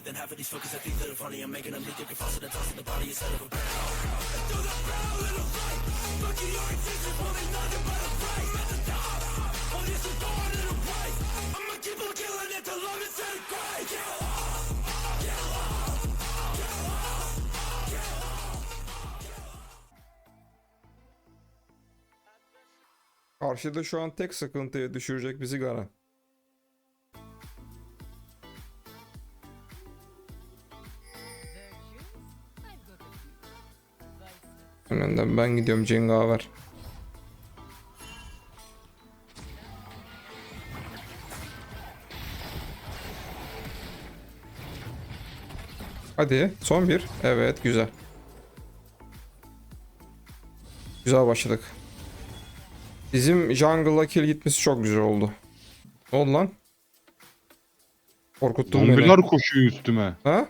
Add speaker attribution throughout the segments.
Speaker 1: than half of these fuckers that think that funny. I'm making them leak their faucet and tossing the body instead of a barrel. Through the barrel in fight, lucky your intentions will nothing but a fight. At the top, all this is going in a fight. I'ma keep on killing it till of off, kill off, kill off.
Speaker 2: Karşıda şu an tek sıkıntıya düşürecek bizi Önünden ben gidiyorum Cengaver. Hadi son bir. Evet güzel. Güzel başladık. Bizim jungle'a kill gitmesi çok güzel oldu. Ne oldu lan? Korkuttun
Speaker 3: Zombiler
Speaker 2: beni.
Speaker 3: koşuyor üstüme.
Speaker 2: Ha?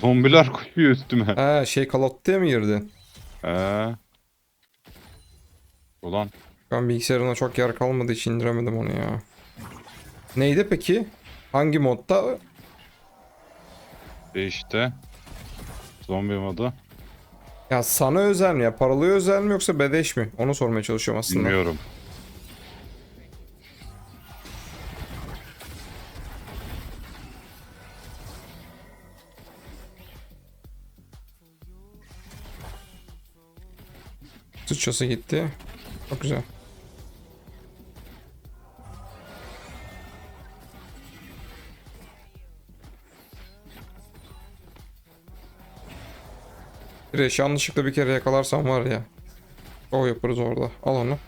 Speaker 3: Zombiler koşuyor üstüme.
Speaker 2: Ha şey Call of Duty'ye mi girdin?
Speaker 3: Ee. Ulan
Speaker 2: Ben bilgisayarına çok yer kalmadığı için indiremedim onu ya. Neydi peki? Hangi modda?
Speaker 3: e işte. Zombi modu.
Speaker 2: Ya sana özel mi ya? Paralıya özel mi yoksa bedeş mi? Onu sormaya çalışıyorum aslında.
Speaker 3: Bilmiyorum.
Speaker 2: Sıçrası gitti. Çok güzel. Direş yanlışlıkla bir kere yakalarsam var ya. O yaparız orada. Al onu.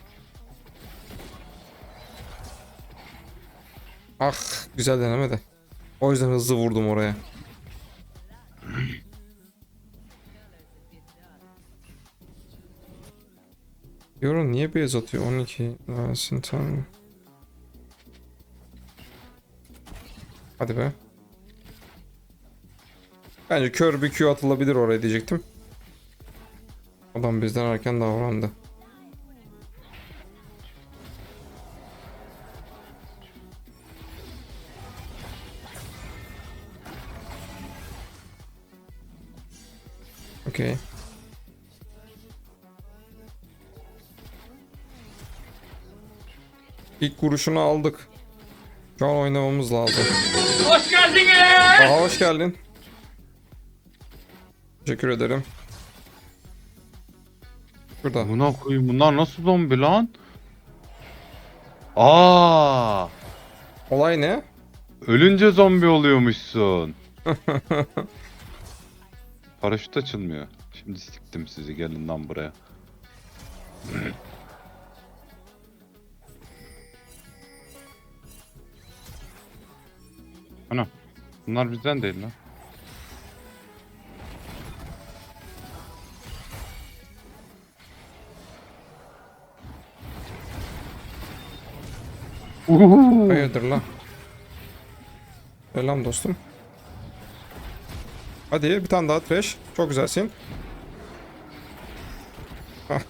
Speaker 2: Ah güzel deneme de. O yüzden hızlı vurdum oraya. Euro niye beyaz atıyor? 12 versin tamam. Hadi be. Bence kör bir Q atılabilir oraya diyecektim. Adam bizden erken davrandı. Okey. İlk vuruşunu aldık. Şu an oynamamız lazım.
Speaker 4: Hoş geldiniz.
Speaker 2: Aha hoş geldin. Teşekkür ederim. Burada.
Speaker 3: Buna koyayım. Bunlar nasıl zombi lan? Aa!
Speaker 2: Olay ne?
Speaker 3: Ölünce zombi oluyormuşsun. Paraşüt açılmıyor. Şimdi siktim sizi gelin lan buraya. Ana. Bunlar bizden değil lan. Uhuhu.
Speaker 2: Hayırdır lan? Selam dostum. Hadi bir tane daha trash. Çok güzelsin.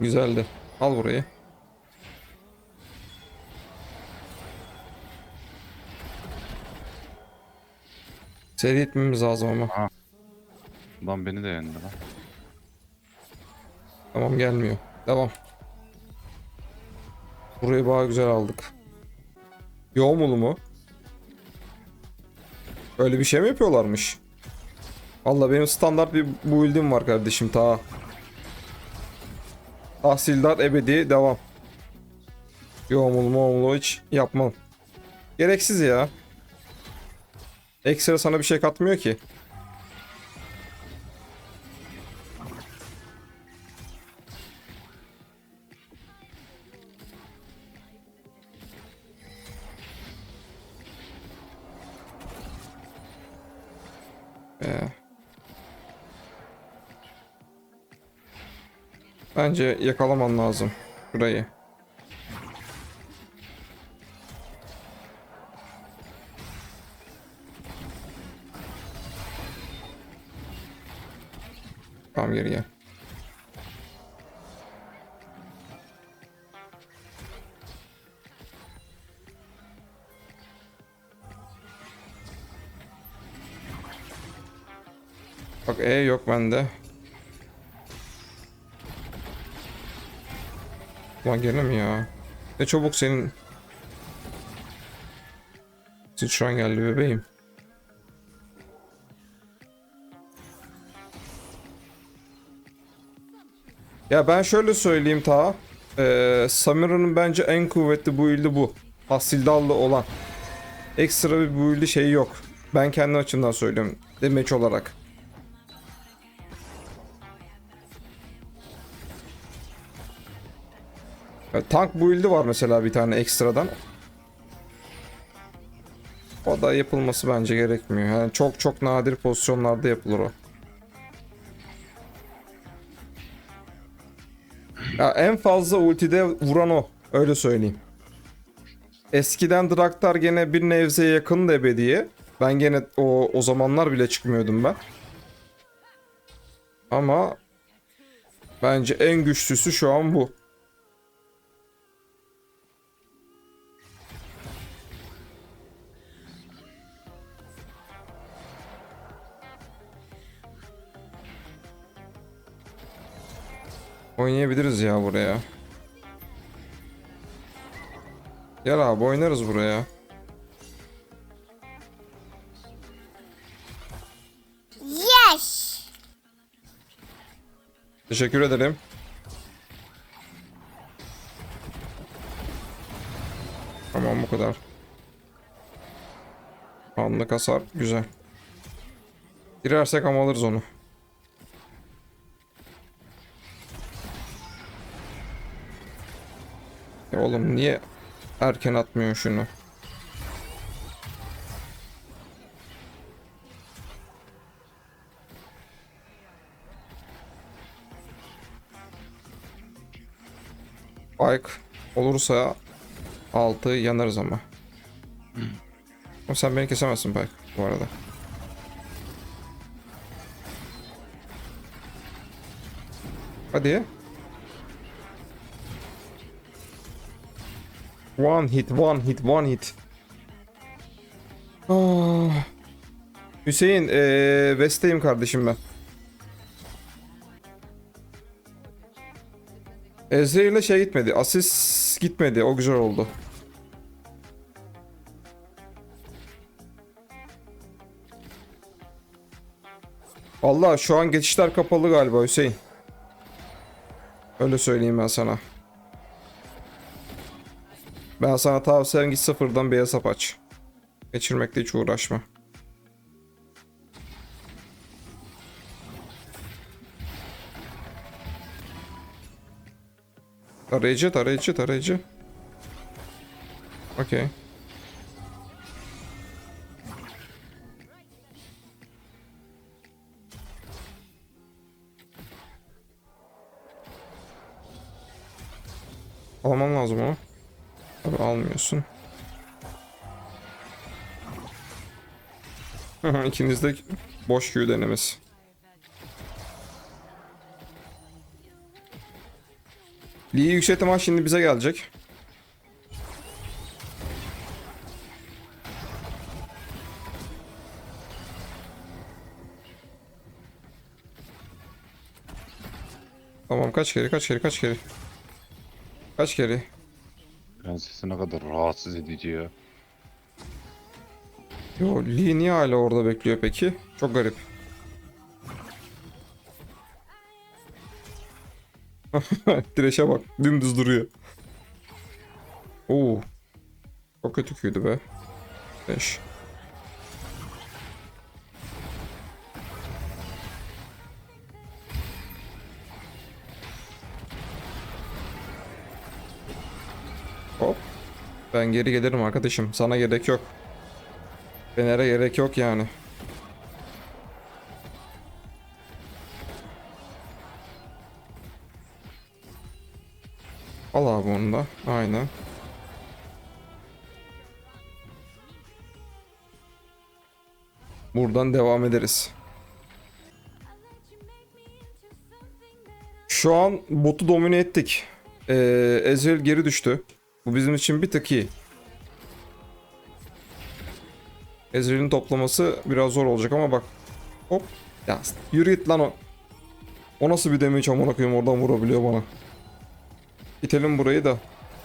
Speaker 2: Güzeldi. Al burayı. Seri etmemiz lazım ama.
Speaker 3: Lan beni de yendi lan.
Speaker 2: Tamam gelmiyor. Devam. Burayı bayağı güzel aldık. Yoğumulu mu? Öyle bir şey mi yapıyorlarmış? Valla benim standart bir build'im var kardeşim ta. Tahsildar ebedi devam. Yoğumulu moğumulu hiç yapmam. Gereksiz ya. Ekstra sana bir şey katmıyor ki. Ee, Bence yakalaman lazım burayı. Tamam geri gel. Bak E yok bende. Ulan gene mi ya? Ne çabuk senin... Siz şu an geldi bebeğim. Ya ben şöyle söyleyeyim ta. Ee, Samira'nın bence en kuvvetli build'i bu. Hasildallı olan. Ekstra bir build'i şeyi yok. Ben kendi açımdan söylüyorum. Demeç olarak. Ya, tank build'i var mesela bir tane ekstradan. O da yapılması bence gerekmiyor. Yani çok çok nadir pozisyonlarda yapılır o. Ya en fazla ultide vuran o. Öyle söyleyeyim. Eskiden Draktar gene bir nevzeye yakın ebediye. Ben gene o, o zamanlar bile çıkmıyordum ben. Ama bence en güçlüsü şu an bu. Oynayabiliriz ya buraya. Gel abi oynarız buraya.
Speaker 4: Yes.
Speaker 2: Teşekkür ederim. Tamam bu kadar. Anlık hasar güzel. Girersek ama alırız onu. Oğlum niye erken atmıyorsun şunu? Bike olursa 6 yanarız ama. Ama sen beni kesemezsin Bike bu arada. Hadi. One hit, one hit, one hit. Ah. Hüseyin, ee, West'teyim kardeşim ben. Ezreal'e şey gitmedi. Asist gitmedi. O güzel oldu. Allah şu an geçişler kapalı galiba Hüseyin. Öyle söyleyeyim ben sana. Ben sana tavsiyem git sıfırdan bir hesap aç. Geçirmekte hiç uğraşma. Tarayıcı, tarayıcı, tarayıcı. Okey. Alman lazım onu. Almıyorsun. İkiniz de boş Q denemesi. Lee yükseltme şimdi bize gelecek. Tamam kaç kere kaç kere kaç kere. Kaç kere.
Speaker 3: Prensesi ne kadar rahatsız edici ya.
Speaker 2: Yo Lee niye hala orada bekliyor peki? Çok garip. Direşe bak dümdüz duruyor. Oo. Çok kötü Q'ydu be. 5. Ben geri gelirim arkadaşım. Sana gerek yok. Fener'e gerek yok yani. Al abi onu da. Aynen. Buradan devam ederiz. Şu an botu domine ettik. Ee, Ezreal geri düştü. Bu bizim için bir tık iyi. Ezreal'in toplaması biraz zor olacak ama bak. Hop. Ya yürü git lan o. O nasıl bir damage amına koyayım oradan vurabiliyor bana. İtelim burayı da.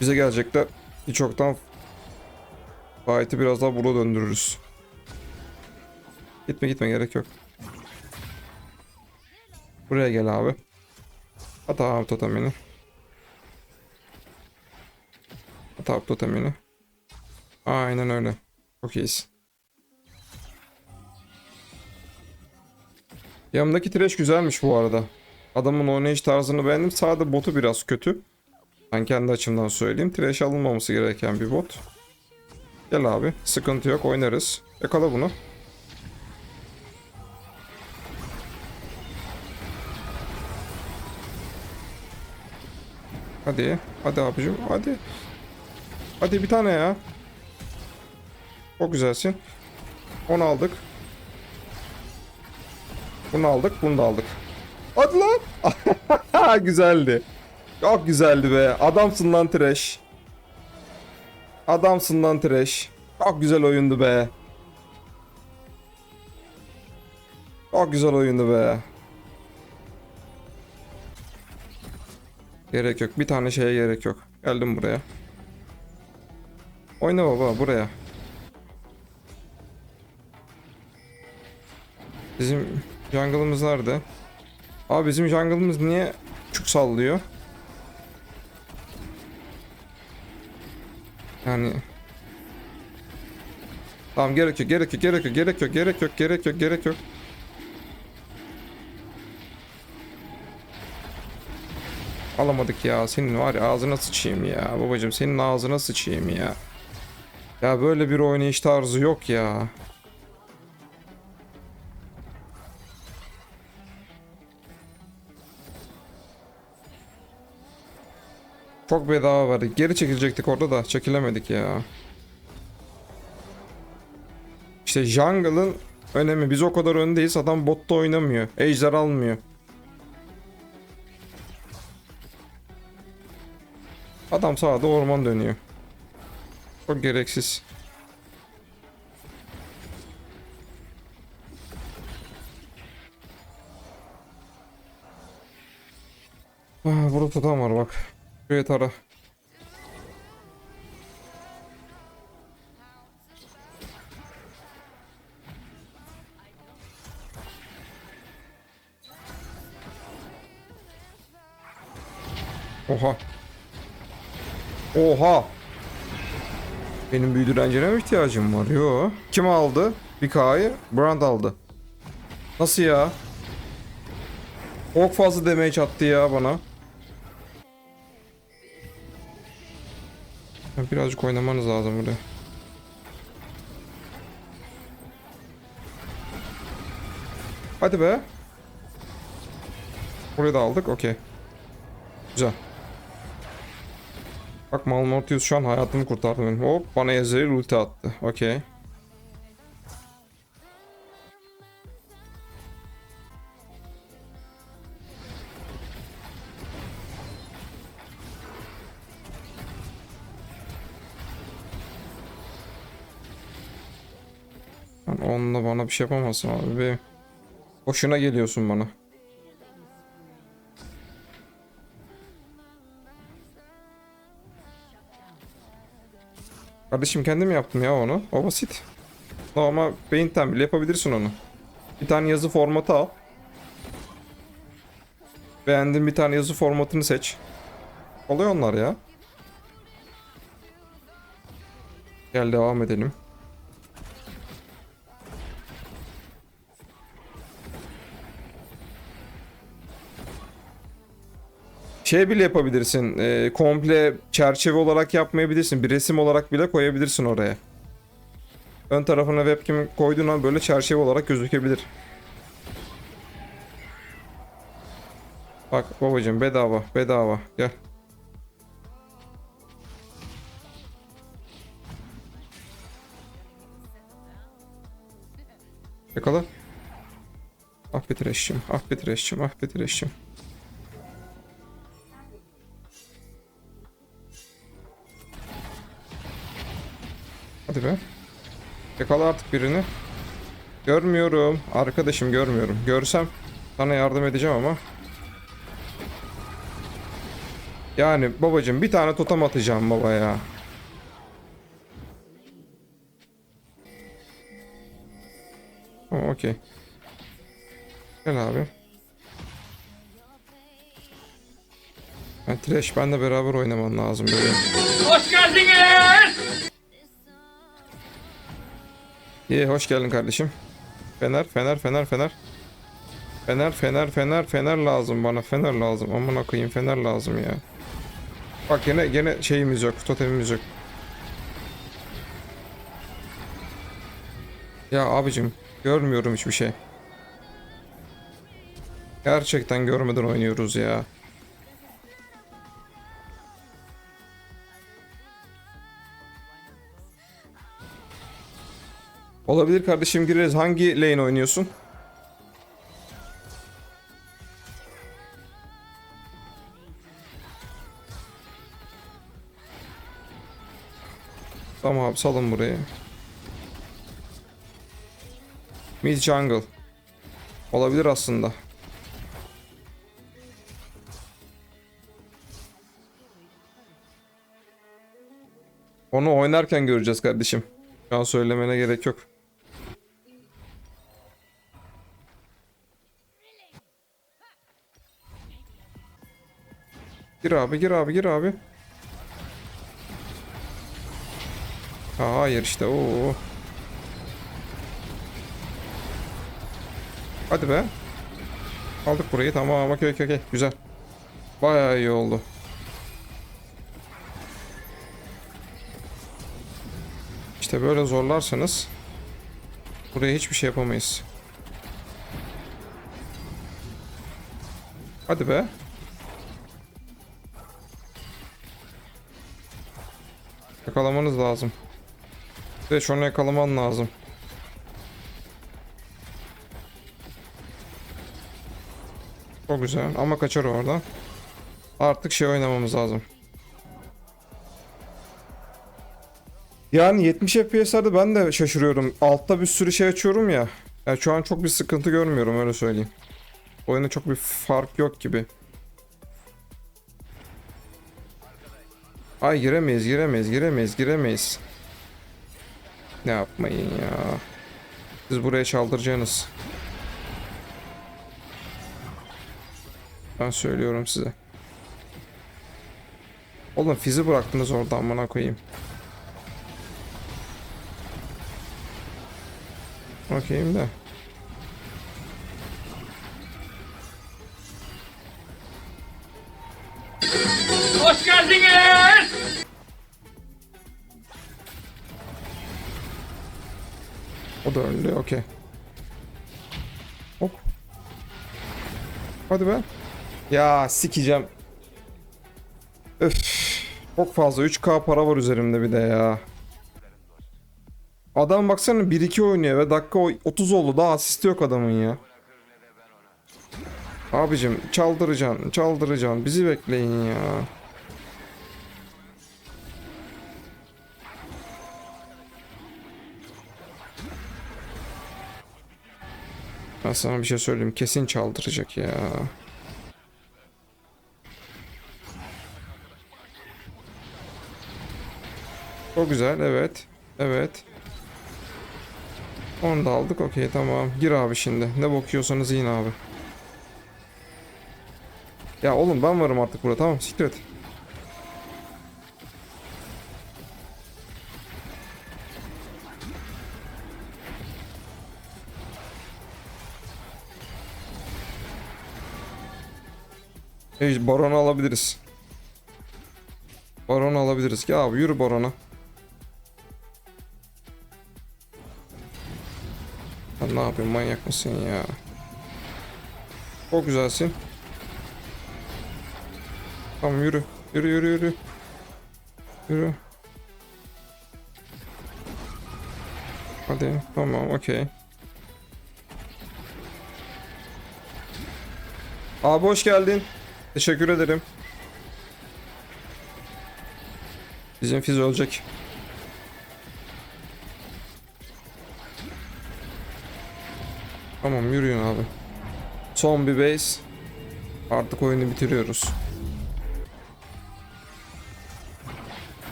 Speaker 2: Bize gelecekler. Hiç yoktan fight'ı biraz daha bura döndürürüz. Gitme gitme gerek yok. Buraya gel abi. At abi totemini. Abi totemini. Aynen öyle. Çok iyiyiz. Yanımdaki trash güzelmiş bu arada. Adamın oynayış tarzını beğendim. Sadece botu biraz kötü. Ben kendi açımdan söyleyeyim. Trash alınmaması gereken bir bot. Gel abi. Sıkıntı yok. Oynarız. Yakala bunu. Hadi. Hadi abicim. Hadi. Hadi bir tane ya. Çok güzelsin. Onu aldık. Bunu aldık. Bunu da aldık. Hadi lan. güzeldi. Çok güzeldi be. Adamsın lan Trash. Adamsın lan Trash. Çok güzel oyundu be. Çok güzel oyundu be. Gerek yok. Bir tane şeye gerek yok. Geldim buraya. Oyna baba buraya. Bizim jungle'ımız nerede? Abi bizim jungle'ımız niye küçük sallıyor? Yani Tamam gerek yok gerek yok gerek yok gerek yok gerek yok gerek yok gerek yok Alamadık ya senin var ya ağzına sıçayım ya babacım senin ağzına sıçayım ya Ya böyle bir oynayış tarzı yok ya Çok bedava verdik. Geri çekilecektik orada da çekilemedik ya. İşte jungle'ın önemi. Biz o kadar öndeyiz. Adam botta oynamıyor. Ejder almıyor. Adam sağda orman dönüyor. Çok gereksiz. Ah, burada tutan var bak. Şuraya tara. Oha. Oha. Benim büyü direncine mi ihtiyacım var? Yo. Kim aldı? Bir K'yı. Brand aldı. Nasıl ya? Çok fazla damage attı ya bana. Birazcık oynamanız lazım burada. Hadi be. Burayı da aldık. Okey. Güzel. Bak Malmortius şu an hayatımı kurtardı benim. Hop bana Ezreal ulti attı. Okey. Onunla bana bir şey yapamazsın abi. Boşuna geliyorsun bana. Kardeşim kendim yaptım ya onu. O basit. Ama Paint'ten bile yapabilirsin onu. Bir tane yazı formatı al. Beğendiğin bir tane yazı formatını seç. Oluyor onlar ya. Gel devam edelim. Şey bile yapabilirsin. e, komple çerçeve olarak yapmayabilirsin. Bir resim olarak bile koyabilirsin oraya. Ön tarafına webcam koyduğun an böyle çerçeve olarak gözükebilir. Bak babacım bedava bedava gel. Yakala. Ah be trash'cim, ah be trash'cim, ah be trash'cim. Hadi be. Yakala artık birini. Görmüyorum. Arkadaşım görmüyorum. Görsem sana yardım edeceğim ama. Yani babacım bir tane totem atacağım baba ya. Okey. Gel abi. Ha, Trash benle beraber oynaman lazım böyle.
Speaker 5: Hoş geldiniz.
Speaker 2: İyi hoş geldin kardeşim. Fener, fener, fener, fener. Fener, fener, fener, fener lazım bana. Fener lazım. Aman koyayım fener lazım ya. Bak gene gene şeyimiz yok. Totemimiz yok. Ya abicim görmüyorum hiçbir şey. Gerçekten görmeden oynuyoruz ya. Olabilir kardeşim gireriz. Hangi lane oynuyorsun? Tamam abi salın burayı. Mid jungle. Olabilir aslında. Onu oynarken göreceğiz kardeşim. Şu an söylemene gerek yok. Gir abi gir abi gir abi. Ha, hayır işte o. Hadi be. Aldık burayı tamam okey okey okey güzel. Bayağı iyi oldu. İşte böyle zorlarsanız buraya hiçbir şey yapamayız. Hadi be. Yakalamanız lazım. Ve şunu yakalaman lazım. Çok güzel ama kaçar oradan. Artık şey oynamamız lazım. Yani 70 FPS'lerde ben de şaşırıyorum. Altta bir sürü şey açıyorum ya. Yani şu an çok bir sıkıntı görmüyorum öyle söyleyeyim. Oyunda çok bir fark yok gibi. Ay giremeyiz, giremeyiz, giremeyiz, giremeyiz. Ne yapmayın ya. Siz buraya çaldıracaksınız. Ben söylüyorum size. Oğlum fizi bıraktınız oradan bana koyayım. Okeyim de. Öldü okey. Hop. Hadi be. Ya sikeceğim. Öf. Çok fazla 3k para var üzerimde bir de ya. Adam baksana 1-2 oynuyor ve dakika o- 30 oldu daha asist yok adamın ya. Abicim çaldıracaksın çaldıracaksın bizi bekleyin ya. Ben sana bir şey söyleyeyim kesin çaldıracak ya. Çok güzel evet. Evet. Onu da aldık okey tamam. Gir abi şimdi. Ne bakıyorsanız yiyin abi. Ya oğlum ben varım artık burada tamam siktir et. Hey, Baron'u alabiliriz. Baron'u alabiliriz. Ya abi yürü Baron'a. Sen ne yapıyorsun manyak mısın ya? Çok güzelsin. Tamam yürü. Yürü yürü yürü. Yürü. Hadi tamam okey. Abi hoş geldin. Teşekkür ederim. Bizim fiz ölecek. Tamam yürüyün abi. Son bir base. Artık oyunu bitiriyoruz.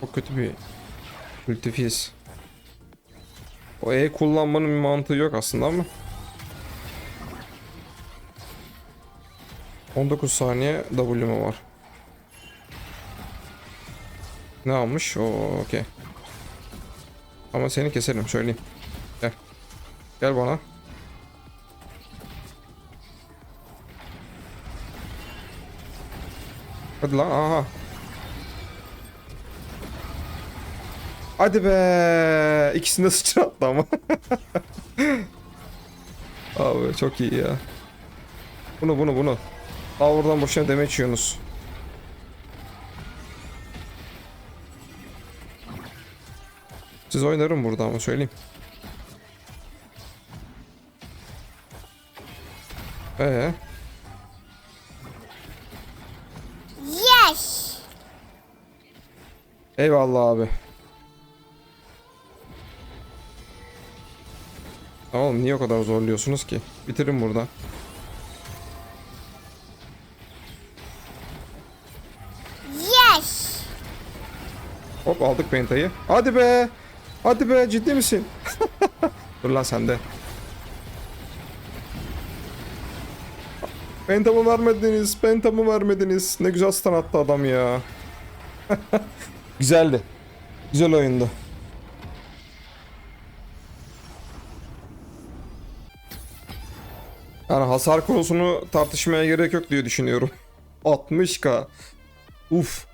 Speaker 2: Çok kötü bir ultifiz. O E kullanmanın bir mantığı yok aslında ama. 19 saniye W'm var. Ne almış? Oo okey. Ama seni keserim söyleyeyim. Gel. Gel bana. Hadi lan aha. Hadi be. İkisini de sıçrattı ama. Abi çok iyi ya. Bunu bunu bunu. Aa oradan boşuna damage yiyorsunuz. Siz oynarım burada ama söyleyeyim. Ee,
Speaker 4: Yes.
Speaker 2: eyvallah abi. Oğlum niye o kadar zorluyorsunuz ki? Bitirin burada. Aldık pentayı. Hadi be. Hadi be ciddi misin? Dur lan sende. Pentamı vermediniz. Pentamı vermediniz. Ne güzel stun attı adam ya. Güzeldi. Güzel oyundu. Yani hasar konusunu tartışmaya gerek yok diye düşünüyorum. 60k. Uf.